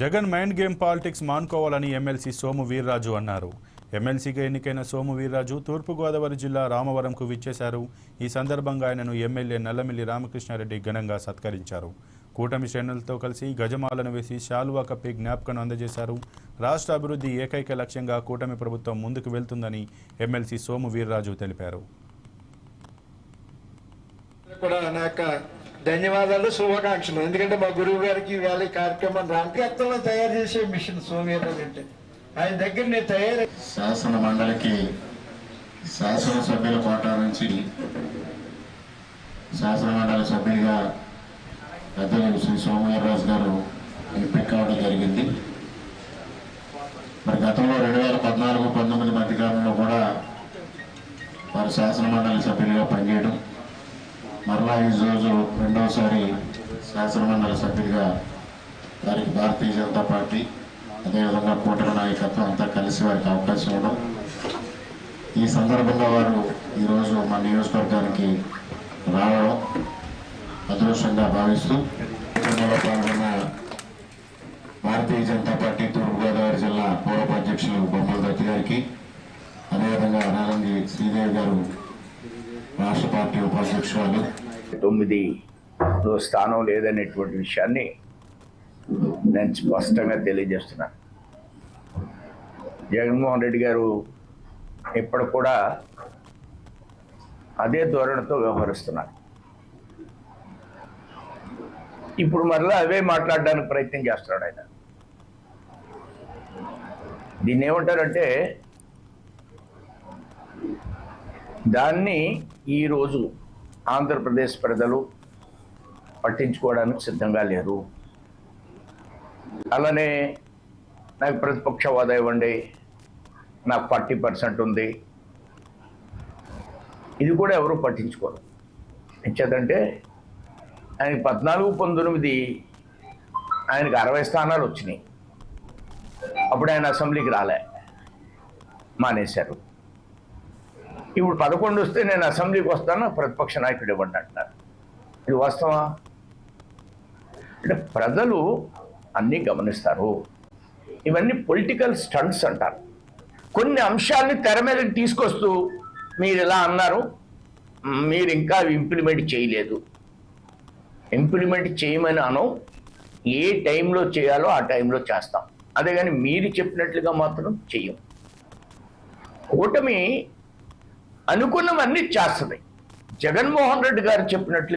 Jagan mind game politics మానుకోవాలని MLC Somu Veerraju అన్నారు. ఎమ్మెల్సీగా ఎన్నికైన సోము వీర్రాజు తూర్పుగోదావరి జిల్లా రామవరంకు విచ్చేశారు. ఈ సందర్భంగా ఆయనను ఎమ్మెల్యే నల్లమిల్లి రామకృష్ణారెడ్డి ఘనంగా సత్కరించారు. కూటమి శ్రేణులతో కలిసి గజమాలను వేసి శాలువా కప్పి జ్ఞాపకం అందజేశారు. రాష్ట్ర అభివృద్ధి ఏకైక లక్ష్యంగా కూటమి ప్రభుత్వం ముందుకు వెళ్తుందని ఎమ్మెల్సీ సోము వీర్రాజు తెలిపారు. కూడా ధన్యవాదాలు శుభాకాంక్షలు. ఎందుకంటే మా గురువు గారికి ఇవాళ కార్యక్రమం రాంకేత్తంలో తయారు చేసే మిషన్ సోమేరాలు అంటే. ఆయన దగ్గర నేను తయారు శాసన మండలికి శాసనసభ్యుల కోటా నుంచి శాసన మండలి సభ్యులుగా పెద్దలు శ్రీ సోమవీర్రాజు గారు ఎంపిక కావడం జరిగింది. మరి గతంలో రెండు వేల పద్నాలుగు పంతొమ్మిది మధ్యకాలంలో కూడా వారు శాసన మండలి సభ్యులుగా పనిచేయడం మరలా ఈరోజు రెండవసారి శాసనమండలి సభ్యుడిగా సభ్యులుగా వారికి భారతీయ జనతా పార్టీ అదేవిధంగా కూటమి నాయకత్వం అంతా కలిసి వారికి అవకాశం ఇవ్వడం. ఈ సందర్భంగా వారు ఈరోజు మా నియోజకవర్గానికి రావడం అదృష్టంగా భావిస్తూ కూటమిలో పాల్గొన్న భారతీయ జనతా పార్టీ తూర్పుగోదావరి జిల్లా పూర్వ అధ్యక్షులు బొమ్మల దత్తి గారికి అదేవిధంగా నాలంగి శ్రీదేవి గారు రాష్ట్ర పార్టీ ఉపాధ్యక్షురాలు తొమ్మిది స్థానం లేదనేటువంటి విషయాన్ని నేను స్పష్టంగా తెలియజేస్తున్నాను జగన్మోహన్ రెడ్డి గారు ఇప్పుడు కూడా అదే ధోరణితో వ్యవహరిస్తున్నారు. ఇప్పుడు మరలా అవే మాట్లాడడానికి ప్రయత్నం చేస్తున్నాడు ఆయన. దీన్ని ఏమంటారంటే దాన్ని ఈరోజు ఆంధ్రప్రదేశ్ ప్రజలు పట్టించుకోవడానికి సిద్ధంగా లేరు. అలానే నాకు ప్రతిపక్ష హోదా ఇవ్వండి నాకు ఫార్టీ పర్సెంట్ ఉంది. ఇది కూడా ఎవరు పట్టించుకోరు. ఇచ్చేదంటే ఆయనకి పద్నాలుగు పంతొమ్మిది ఆయనకి అరవై స్థానాలు వచ్చినాయి. అప్పుడు ఆయన అసెంబ్లీకి రాలే. మానేశారు. ఇప్పుడు పదకొండు వస్తే నేను అసెంబ్లీకి వస్తాను ప్రతిపక్ష నాయకుడు ఇవ్వండి అంటున్నారు. ఇది వాస్తవా అంటే ప్రజలు అన్నీ గమనిస్తారు. ఇవన్నీ పొలిటికల్ స్టంట్స్ అంటారు. కొన్ని అంశాలని తెర మీదకి తీసుకొస్తూ మీరు ఇలా అన్నారు మీరు ఇంకా ఇంప్లిమెంట్ చేయలేదు. ఇంప్లిమెంట్ చేయమని అను ఏ టైంలో చేయాలో ఆ టైంలో చేస్తాం. అదే కానీ మీరు చెప్పినట్లుగా మాత్రం చెయ్యం. కూటమి అనుకున్నవన్నీ చేస్తుంది. జగన్మోహన్ రెడ్డి గారు చెప్పినట్లు